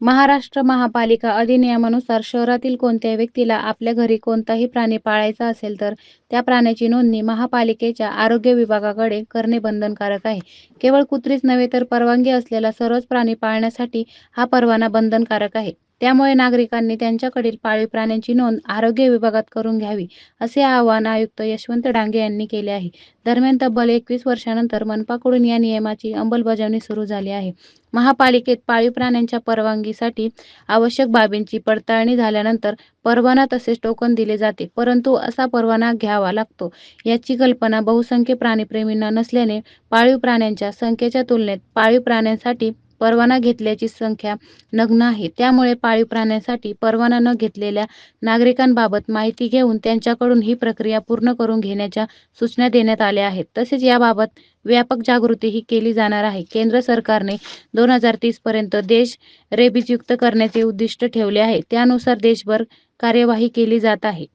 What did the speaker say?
महाराष्ट्र महापालिका अधिनियमानुसार शहरातील कोणत्याही व्यक्तीला आपल्या घरी कोणताही प्राणी पाळायचा असेल तर त्या प्राण्याची नोंदणी महापालिकेच्या आरोग्य विभागाकडे करणे बंधनकारक आहे. केवळ कुत्रीच नव्हे तर परवानगी असलेला सर्वच प्राणी पाळण्यासाठी हा परवाना बंधनकारक आहे. त्यामुळे नागरिकांनी त्यांच्याकडील पाळीव प्राण्यांची नोंद आरोग्य विभागात करून घ्यावी, असे आवाहन आयुक्त यशवंत डांगे यांनी केले आहे. दरम्यान, तब्बल एकवीस वर्षानंतर मनपाकडून या नियमाची अंमलबजावणी सुरू झाली आहे. महापालिकेत पाळीव प्राण्यांच्या परवानगीसाठी आवश्यक बाबींची पडताळणी झाल्यानंतर परवाना तसेच टोकन दिले जाते. परंतु असा परवाना घ्यावा लागतो, याची कल्पना बहुसंख्य प्राणीप्रेमींना नसल्याने पाळीव प्राण्यांच्या संख्येच्या तुलनेत पाळीव प्राण्यांसाठी परवाना घेतल्याची संख्या नग्न आहे. त्यामुळे पाळीव प्राण्यांसाठी परवाना न घेतलेल्या नागरिकांबाबत माहिती घेऊन त्यांच्याकडून ही प्रक्रिया पूर्ण करून घेण्याच्या सूचना देण्यात आल्या आहेत. तसेच याबाबत व्यापक जागृतीही केली जाणार आहे. केंद्र सरकारने दोन हजार तीस पर्यंत देश रेबीजयुक्त करण्याचे उद्दिष्ट ठेवले आहे. त्यानुसार देशभर कार्यवाही केली जात आहे.